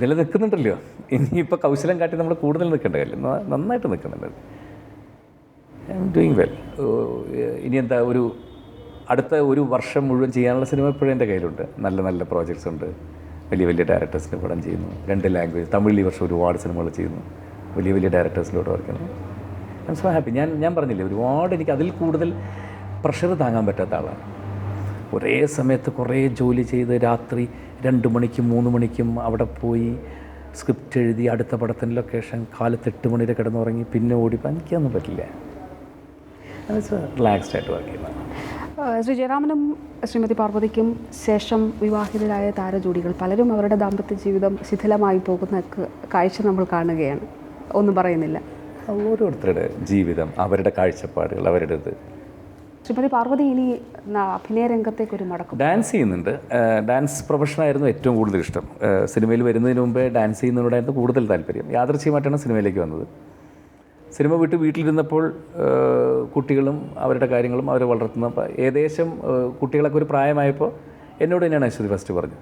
നിലനിൽക്കുന്നുണ്ടല്ലോ. ഇനിയിപ്പോൾ കൗശലം കാട്ടി നമ്മൾ കൂടുതൽ നിൽക്കേണ്ട കാര്യം നന്നായിട്ട് നിൽക്കുന്നുണ്ട്. ഐ എം ഡൂയിങ് വെൽ ഇനി എന്താ ഒരു അടുത്ത ഒരു വർഷം മുഴുവൻ ചെയ്യാനുള്ള സിനിമ ഇപ്പോഴും എന്റെ കയ്യിലുണ്ട്. നല്ല നല്ല പ്രോജക്ട്സ് ഉണ്ട്. വലിയ വലിയ ഡയറക്ടേഴ്സിന്റെ പടം ചെയ്യുന്നു. രണ്ട് ലാംഗ്വേജ് തമിഴിൽ ഈ വർഷം ഒരുപാട് സിനിമകൾ ചെയ്യുന്നു. വലിയ വലിയ ഡയറക്ടേഴ്സിലൂടെ വർക്ക് ചെയ്യുന്നു. ഐ സോ ഹാപ്പി ഞാൻ ഞാൻ പറഞ്ഞില്ലേ ഒരുപാട് എനിക്ക് അതിൽ കൂടുതൽ പ്രഷർ താങ്ങാൻ പറ്റാത്ത ആളാണ്. ഒരേ സമയത്ത് കുറേ ജോലി ചെയ്ത് രാത്രി രണ്ട് മണിക്കും മൂന്ന് മണിക്കും അവിടെ പോയി സ്ക്രിപ്റ്റ് എഴുതി അടുത്ത പടത്തിന് ലൊക്കേഷൻ കാലത്ത് എട്ട് മണി വരെ കിടന്നുറങ്ങി പിന്നെ ഓടിപ്പോൾ എനിക്കൊന്നും പറ്റില്ല. റിലാക്സ്ഡ് ആയിട്ട് വർക്ക് ചെയ്യുന്നതാണ് ശ്രീ ജയറാമനും ശ്രീമതി പാർവതിക്കും ശേഷം വിവാഹിതരായ താരജോഡികൾ പലരും അവരുടെ ദാമ്പത്യ ജീവിതം ശിഥിലമായി പോകുന്ന കാഴ്ച നമ്മൾ കാണുകയാണ്. ഒന്നും പറയുന്നില്ല. ഓരോരുത്തരുടെ ജീവിതം അവരുടെ കാഴ്ചപ്പാടുകൾ അവരുടെ ഇത്. ശ്രീമതി പാർവതി ഇനി അഭിനയ രംഗത്തേക്ക് ഒരു മടക്കം. ഡാൻസ് ചെയ്യുന്നുണ്ട്. ഡാൻസ് പ്രൊഫഷനായിരുന്നു ഏറ്റവും കൂടുതൽ ഇഷ്ടം. സിനിമയിൽ വരുന്നതിന് മുമ്പേ ഡാൻസ് ചെയ്യുന്നതിനോടായിരുന്നു കൂടുതൽ താല്പര്യം. യാദൃച്ഛികമായിട്ടാണ് സിനിമയിലേക്ക് വന്നത്. സിനിമ വിട്ട് വീട്ടിലിരുന്നപ്പോൾ കുട്ടികളും അവരുടെ കാര്യങ്ങളും അവരെ വളർത്തുന്ന ഏകദേശം കുട്ടികളൊക്കെ ഒരു പ്രായമായപ്പോൾ എന്നോട് തന്നെയാണ് അശ്വതി ഫസ്റ്റ് പറഞ്ഞു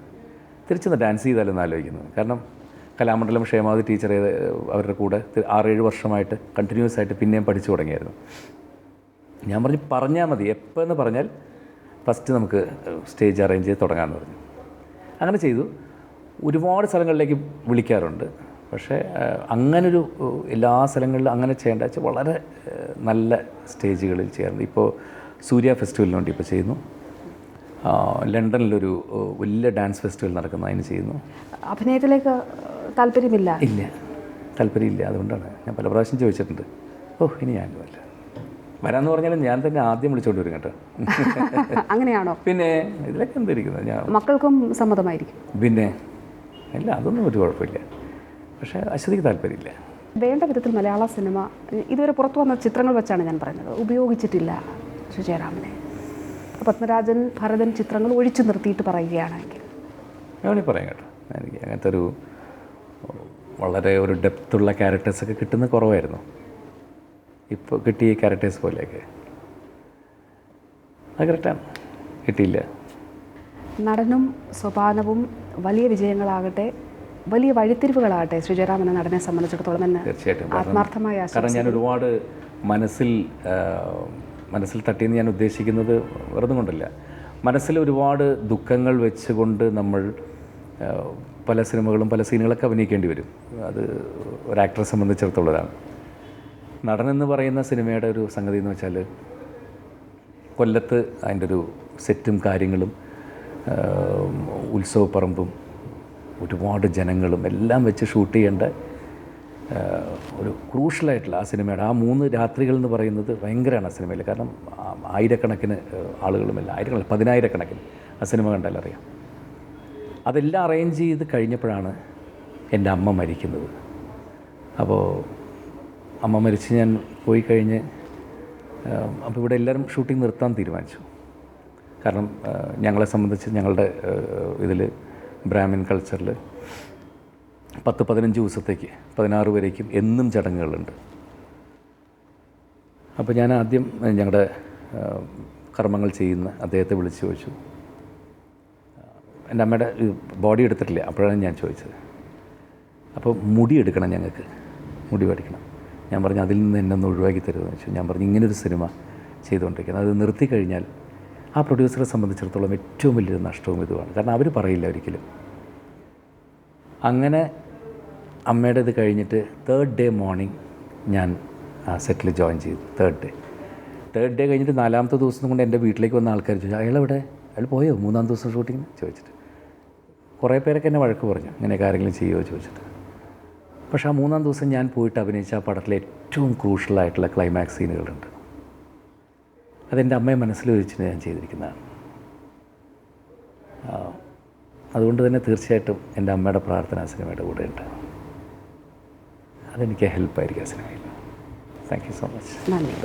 തിരിച്ചൊന്ന് ഡാൻസ് ചെയ്താലെന്ന് ആലോചിക്കുന്നത്. കാരണം കലാമണ്ഡലം ക്ഷേമാവതി ടീച്ചർ അവരുടെ കൂടെ ആറേഴ് വർഷമായിട്ട് കണ്ടിന്യൂസ് ആയിട്ട് പിന്നെയും പഠിച്ചു തുടങ്ങിയായിരുന്നു. ഞാൻ പറഞ്ഞു പറഞ്ഞാൽ മതി. എപ്പോൾ എന്ന് പറഞ്ഞാൽ ഫസ്റ്റ് നമുക്ക് സ്റ്റേജ് അറേഞ്ച് ചെയ്ത് തുടങ്ങാമെന്ന് പറഞ്ഞു. അങ്ങനെ ചെയ്തു. ഒരുപാട് സ്ഥലങ്ങളിലേക്ക് വിളിക്കാറുണ്ട്. പക്ഷേ അങ്ങനൊരു എല്ലാ സ്ഥലങ്ങളിലും അങ്ങനെ ചെയ്യേണ്ട വെച്ചാൽ വളരെ നല്ല സ്റ്റേജുകളിൽ ചെയ്യാറുണ്ട് ഇപ്പോൾ സൂര്യ ഫെസ്റ്റിവലിന് വേണ്ടി ഇപ്പോൾ ചെയ്യുന്നു. ലണ്ടനിലൊരു വലിയ ഡാൻസ് ഫെസ്റ്റിവൽ നടക്കുന്ന അതിന് ചെയ്യുന്നു. അഭിനയത്തിലേക്ക് താല്പര്യമില്ല. ഇല്ല. താല്പര്യമില്ല. അതുകൊണ്ടാണ് ഞാൻ പല പ്രാവശ്യം ചോദിച്ചിട്ടുണ്ട്. ഓ ഇനി ഞാൻ വല്ല വരാന്ന് പറഞ്ഞാലും ഞാൻ തന്നെ ആദ്യം വിളിച്ചോണ്ട് വരും കേട്ടോ. അങ്ങനെയാണോ? പിന്നെ ഇതിലൊക്കെ എന്തായിരിക്കുന്നത് ഞാൻ മക്കൾക്കും സമ്മതമായിരിക്കും. പിന്നെ അല്ല അതൊന്നും ഒരു കുഴപ്പമില്ല. പക്ഷേ അശ്വതിക്ക് താല്പര്യമില്ല. വേണ്ട വിധത്തിൽ മലയാള സിനിമ ഇതുവരെ പുറത്തു വന്ന ചിത്രങ്ങൾ വെച്ചാണ് ഞാൻ പറഞ്ഞത്. ഉപയോഗിച്ചിട്ടില്ല ശ്രീ ജയറാമനെ പത്മരാജൻ ഭരതൻ ചിത്രങ്ങൾ ഒഴിച്ചു നിർത്തിയിട്ട് പറയുകയാണെങ്കിൽ. ഞാൻ പറയാം കേട്ടോ. എനിക്ക് അങ്ങനത്തെ ഒരു വളരെ ഒരു ഡെപ്തുള്ള ക്യാരക്ടേഴ്സൊക്കെ കിട്ടുന്ന കുറവായിരുന്നു. ഇപ്പോൾ കിട്ടിയ ക്യാരക്ടേഴ്സ് പോലെയൊക്കെ. അത് കറക്റ്റാണ് കിട്ടിയില്ല. നടനും സ്വപാനവും വലിയ വിജയങ്ങളാകട്ടെ വലിയ വഴിത്തിരിവുകളാകട്ടെ ശ്രീജയറാം എന്ന നടനെ സംബന്ധിച്ചിടത്തോളം എന്ന് തീർച്ചയായിട്ടും. ആത്മാർത്ഥമായ കാരണം ഞാൻ ഒരുപാട് മനസ്സിൽ മനസ്സിൽ തട്ടിയെന്ന് ഞാൻ ഉദ്ദേശിക്കുന്നത് വെറുതെ കൊണ്ടല്ല. മനസ്സിൽ ഒരുപാട് ദുഃഖങ്ങൾ വെച്ചുകൊണ്ട് നമ്മൾ പല സിനിമകളും പല സീനുകളൊക്കെ അഭിനയിക്കേണ്ടി വരും. അത് ഒരു ആക്ടറെ സംബന്ധിച്ചിടത്തോളതാണ്. എന്ന് പറയുന്ന സിനിമയുടെ ഒരു സംഗതി എന്ന് വെച്ചാൽ കൊല്ലത്ത് അതിന്റെ ഒരു സെറ്റും കാര്യങ്ങളും ഉത്സവപ്പറമ്പും ഒരുപാട് ജനങ്ങളും എല്ലാം വെച്ച് ഷൂട്ട് ചെയ്യേണ്ട ഒരു ക്രൂഷ്യലായിട്ടുള്ള ആ സിനിമയുടെ ആ മൂന്ന് രാത്രികൾ എന്ന് പറയുന്നത് ഭയങ്കരമാണ് ആ സിനിമയിൽ. കാരണം ആയിരക്കണക്കിന് ആളുകളുമല്ല ആയിരക്കണക്കിന് പതിനായിരക്കണക്കിന് ആ സിനിമ കണ്ടാൽ അറിയാം അതെല്ലാം അറേഞ്ച് ചെയ്ത് കഴിഞ്ഞപ്പോഴാണ് എന്റെ അമ്മ മരിക്കുന്നത്. അപ്പോൾ അമ്മ മരിച്ച് ഞാൻ പോയി കഴിഞ്ഞ് അപ്പോൾ ഇവിടെ എല്ലാവരും ഷൂട്ടിംഗ് നിർത്താൻ തീരുമാനിച്ചു. കാരണം ഞങ്ങളെ സംബന്ധിച്ച് ഞങ്ങളുടെ ഇതിൽ ബ്രാഹ്മിൻ കൾച്ചറിൽ പത്ത് പതിനഞ്ച് ദിവസത്തേക്ക് പതിനാറ് വരേക്കും എന്നും ചടങ്ങുകളുണ്ട്. അപ്പോൾ ഞാൻ ആദ്യം ഞങ്ങളുടെ കർമ്മങ്ങൾ ചെയ്യുന്ന അദ്ദേഹത്തെ വിളിച്ച് ചോദിച്ചു. എന്റെ അമ്മയുടെ ബോഡി എടുത്തിട്ടില്ല? അപ്പോഴാണ് ഞാൻ ചോദിച്ചത്. അപ്പോൾ മുടി എടുക്കണം ഞങ്ങൾക്ക്. മുടി പഠിക്കണം. ഞാൻ പറഞ്ഞു അതിൽ നിന്ന് എന്നെ ഒന്ന് ഒഴിവാക്കി തരുമെന്ന് വെച്ചു ഞാൻ പറഞ്ഞു ഇങ്ങനൊരു സിനിമ ചെയ്തുകൊണ്ടിരിക്കുന്നത്. അത് നിർത്തി കഴിഞ്ഞാൽ ആ പ്രൊഡ്യൂസറെ സംബന്ധിച്ചിടത്തോളം ഏറ്റവും വലിയൊരു നഷ്ടവും ഇതുമാണ്. കാരണം അവർ പറയില്ല ഒരിക്കലും. അങ്ങനെ അമ്മയുടെ ഇത് കഴിഞ്ഞിട്ട് തേർഡ് ഡേ മോർണിംഗ് ഞാൻ ആ സെറ്റിൽ ജോയിൻ ചെയ്തു. തേർഡ് ഡേ തേർഡ് ഡേ കഴിഞ്ഞിട്ട് നാലാമത്തെ ദിവസം കൊണ്ട് എന്റെ വീട്ടിലേക്ക് വന്ന ആൾക്കാർ ചോദിച്ചു അയാളെവിടെ? അയാൾ പോയോ? മൂന്നാം ദിവസം ഷൂട്ടിങ്ങിന് ചോദിച്ചിട്ട്. കുറേ പേരൊക്കെ എന്നെ വഴക്ക് പറഞ്ഞു. ഇങ്ങനെയൊക്കെ ആരെങ്കിലും ചെയ്യുമോ ചോദിച്ചിട്ട്. പക്ഷെ ആ മൂന്നാം ദിവസം ഞാൻ പോയിട്ട് അഭിനയിച്ച ആ പടത്തിലെ ഏറ്റവും ക്രൂഷ്യലായിട്ടുള്ള ക്ലൈമാക്സ് സീനുകളുണ്ട്. അതെന്റെ അമ്മയെ മനസ്സിൽ വെച്ചിട്ട് ഞാൻ ചെയ്തിരിക്കുന്നതാണ്. അതുകൊണ്ട് തന്നെ തീർച്ചയായിട്ടും എന്റെ അമ്മയുടെ പ്രാർത്ഥന ആ സിനിമയുടെ കൂടെ ഉണ്ട്. അതെനിക്ക് ഹെൽപ്പായിരിക്കും ആ സിനിമയിൽ. Thank you so much thank you